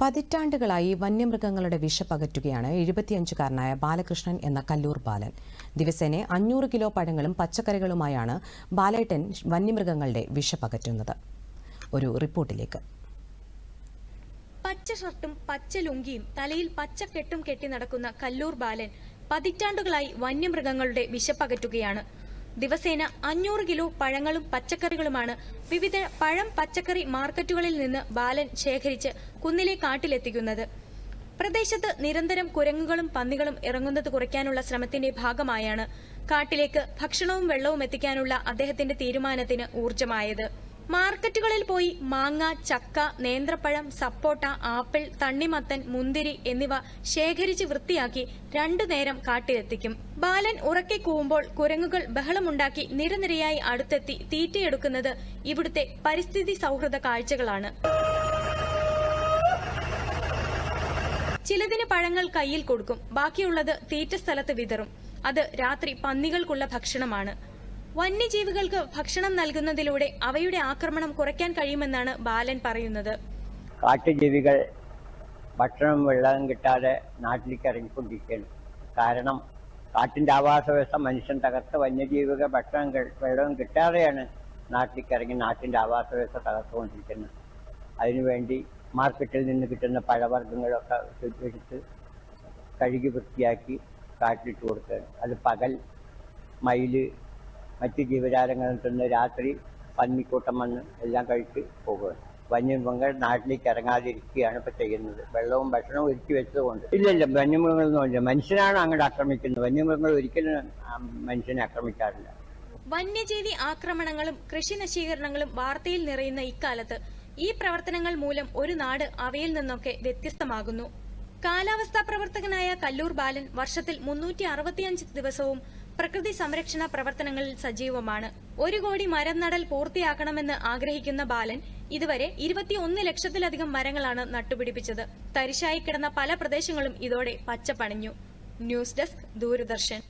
പതിറ്റാണ്ടുകളായി വന്യമൃഗങ്ങളുടെ വിഷപ്പകറ്റുകയാണ് എഴുപത്തിയഞ്ചുകാരനായ ബാലകൃഷ്ണൻ എന്ന കല്ലൂർ ബാലൻ. ദിവസേന അഞ്ഞൂറ് കിലോ പഴങ്ങളും പച്ചക്കറികളുമായാണ് ബാലേട്ടൻ വന്യമൃഗങ്ങളുടെ വിഷപ്പകറ്റുന്നത്. ഒരു റിപ്പോർട്ടിലേക്ക്. പച്ച ഷർട്ടും പച്ച ലുങ്കിയും തലയിൽ പച്ച കെട്ടും കെട്ടി നടക്കുന്ന കല്ലൂർ ബാലൻ പതിറ്റാണ്ടുകളായി വന്യമൃഗങ്ങളുടെ വിശപ്പകറ്റുകയാണ് ദിവസേന അഞ്ഞൂറ് കിലോ പഴങ്ങളും പച്ചക്കറികളുമാണ് വിവിധ പഴം പച്ചക്കറി മാർക്കറ്റുകളിൽ നിന്ന് ബാലൻ ശേഖരിച്ച് കുന്നിലെ കാട്ടിലെത്തിക്കുന്നത്. പ്രദേശത്ത് നിരന്തരം കുരങ്ങുകളും പന്നികളും ഇറങ്ങുന്നത് കുറയ്ക്കാനുള്ള ശ്രമത്തിന്റെ ഭാഗമായാണ് കാട്ടിലേക്ക് ഭക്ഷണവും വെള്ളവും എത്തിക്കാനുള്ള അദ്ദേഹത്തിന്റെ തീരുമാനത്തിന് ഊർജമായത് മാർക്കറ്റുകളിൽ പോയി മാങ്ങ ചക്ക നേന്ത്രപ്പഴം സപ്പോട്ട ആപ്പിൾ തണ്ണിമത്തൻ മുന്തിരി എന്നിവ ശേഖരിച്ച് വൃത്തിയാക്കി രണ്ടു നേരം കാട്ടിലെത്തിക്കും. ബാലൻ ഉറക്കെ കൂവുമ്പോൾ കുരങ്ങുകൾ ബഹളമുണ്ടാക്കി നിരനിരയായി അടുത്തെത്തി തീറ്റയെടുക്കുന്നത് ഇവിടുത്തെ പരിസ്ഥിതി സൗഹൃദ കാഴ്ചകളാണ്. ചിലതിന് പഴങ്ങൾ കയ്യിൽ കൊടുക്കും. ബാക്കിയുള്ളത് തീറ്റ സ്ഥലത്ത് വിതറും. അത് രാത്രി പന്നികൾക്കുള്ള ഭക്ഷണമാണ്. വന്യജീവികൾക്ക് ഭക്ഷണം നൽകുന്നതിലൂടെ അവയുടെ ആക്രമണം കുറയ്ക്കാൻ കഴിയുമെന്നാണ് ബാലൻ പറയുന്നത്. കാട്ടുജീവികൾ ഭക്ഷണം വെള്ളം കിട്ടാതെ നാട്ടിലേക്ക് ഇറങ്ങിക്കൊണ്ടിരിക്കുകയാണ്. കാരണം കാട്ടിന്റെ ആവാസ വ്യവസ്ഥ മനുഷ്യൻ തകർത്ത് വന്യജീവികൾ ഭക്ഷണം വെള്ളവും കിട്ടാതെയാണ് നാട്ടിലേക്ക് ഇറങ്ങി നാട്ടിന്റെ ആവാസ വ്യവസ്ഥ തകർത്തുകൊണ്ടിരിക്കുന്നത്. അതിനുവേണ്ടി മാർക്കറ്റിൽ നിന്ന് കിട്ടുന്ന പഴവർഗങ്ങളൊക്കെ എടുത്ത് കഴുകി വൃത്തിയാക്കി കാട്ടിലിട്ട് കൊടുക്കുകയാണ്. അത് പകൽ മയിൽ മറ്റ് ജീവജാലങ്ങളിൽ രാത്രി പന്നിക്കൂട്ടം വന്ന് എല്ലാം കഴിച്ച് പോകുക. വന്യമൃഗങ്ങൾ നാട്ടിലേക്ക് ഇറങ്ങാതിരിക്കുകയാണ് ഇപ്പൊ ചെയ്യുന്നത്. വെള്ളവും ഭക്ഷണവും ഒരുക്കി വെച്ചതുകൊണ്ട്. ഇല്ലല്ല ഇല്ല. വന്യമൃഗങ്ങളൊന്നുമില്ല മനുഷ്യനാണ് അങ്ങോട്ട് ആക്രമിക്കുന്നത്. വന്യമൃഗങ്ങൾ ഒരിക്കലും മനുഷ്യനെ ആക്രമിക്കാറില്ല. വന്യജീവി ആക്രമണങ്ങളും കൃഷി നശീകരണങ്ങളും വാർത്തയിൽ നിറയുന്ന ഇക്കാലത്ത് ഈ പ്രവർത്തനങ്ങൾ മൂലം ഒരു നാട് അവയിൽ നിന്നൊക്കെ വ്യത്യസ്തമാകുന്നു. കാലാവസ്ഥാ പ്രവർത്തകനായ കല്ലൂർ ബാലൻ വർഷത്തിൽ മുന്നൂറ്റി ദിവസവും പ്രകൃതി സംരക്ഷണ പ്രവർത്തനങ്ങളിൽ സജീവമാണ്. ഒരു കോടി മരം നടൽ പൂർത്തിയാക്കണമെന്ന് ആഗ്രഹിക്കുന്ന ബാലൻ ഇതുവരെ ഇരുപത്തിയൊന്ന് ലക്ഷത്തിലധികം മരങ്ങളാണ് നട്ടുപിടിപ്പിച്ചത്. തരിശായി കിടന്ന പല പ്രദേശങ്ങളും ഇതോടെ പച്ചപ്പണിഞ്ഞു. News desk Doordarshan.